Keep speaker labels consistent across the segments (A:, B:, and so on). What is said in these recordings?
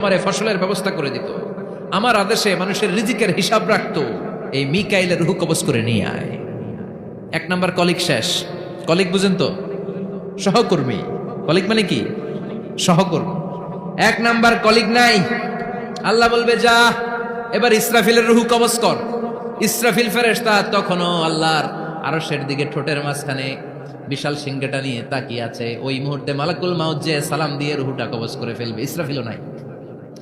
A: আমার ফসলের ব্যবস্থা করে দিত। আমার আদেশে মানুষের রিজিকের হিসাব রাখতো। এই মিকাইলের রুহু কবজ করে নিয়ে আয়। এক নাম্বার কলিক শেষ। কলিক বুঝেন তো? সহকর্মী। কলিক মানে কি? সহকর্মী। এক নাম্বার কলিক নাই। আল্লাহ বলবে, যা, এবার ইসরাফিলের রুহু কবজ কর। ইসরাফিল ফেরেশতা তখনও আল্লাহর আরশের দিকে ঠোঁটের মাঝখানে বিশাল সিংহটা নিয়ে তাকিয়ে আছে। ওই মুহূর্তে মালাকুল মাউদ যে সালাম দিয়ে রুহুটা কবজ করে ফেলবে, ইসরাফিলও নাই।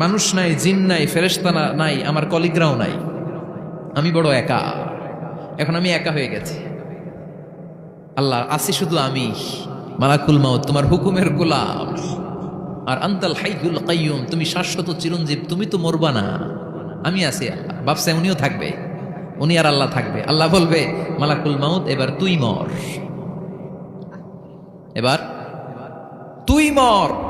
A: মানুষ নাই, জিন নাই, ফেরেশতা না- নাই, আমার কলিগরাও নাই। আমি বড় একা। এখন আমি একা হয়ে গেছি। আল্লাহ আসি শুধু আমি। মালাকুল মাউত, তোমার হুকুমের গোলাম। আর আন্তাল হাইহুল কাইয়ুম, তুমি শাশ্বত চিরঞ্জীব, তুমি তো মরবা না। আমি আছি আল্লাহ। বাপসা উনিও থাকবে। উনি আর আল্লাহ থাকবে। আল্লাহ বলবে, মালাকুল মাউত, এবার তুই মর। এবার তুই মর।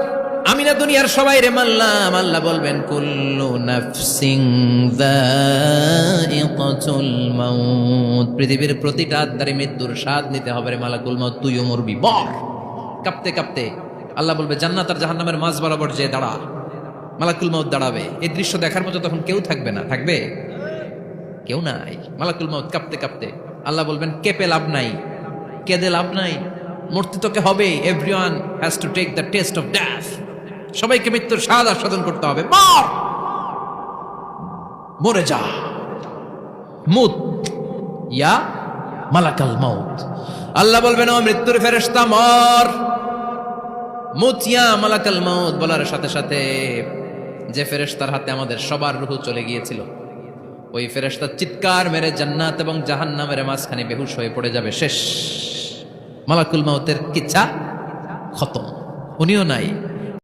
A: আমি না দুনিয়ার সবাই রে মানলাম আল্লাহ বলবেন, কুল্লু নাফসিং মাউত। পৃথিবীর প্রতিটা আত্মারে মৃত্যুর স্বাদ নিতে হবে রে মালাকুল মাউত, তুইও মরবি বর কাঁপতে কাঁপতে আল্লাহ বলবে, জান্নাত আর জাহান্নামের মাঝ বরাবর যে দাঁড়া, মালাকুল মাউত দাঁড়াবে। এই দৃশ্য দেখার মতো তখন কেউ থাকবে না, থাকবে? কেউ নাই। মালাকুল মাউত কাঁপতে কাঁপতে আল্লাহ বলবেন, কেঁপে লাভ নাই, কেঁদে লাভ নাই, মূর্তি তোকে হবে, everyone has to take the test of death সবাইকে মৃত্যুর স্বাদ আস্বাদন করতে হবে। মর! মরে যা। মুত। ইয়া মালাকাল মাউত। আল্লাহ বলবেন, ও মৃত্যুর ফেরেশতা, মর। মুতিয়া মালাকাল মাউত বলার সাথে সাথে যে ফেরেশতার হাতে আমাদের সবার রুহু চলে গিয়েছিল, ওই ফেরেশতা চিৎকার মেরে জান্নাত এবং জাহান্নামের মাঝখানে বেহুশ হয়ে পড়ে যাবে। শেষ। মালাকুল মাউতের কিচ্ছা খতম। উনিও নাই।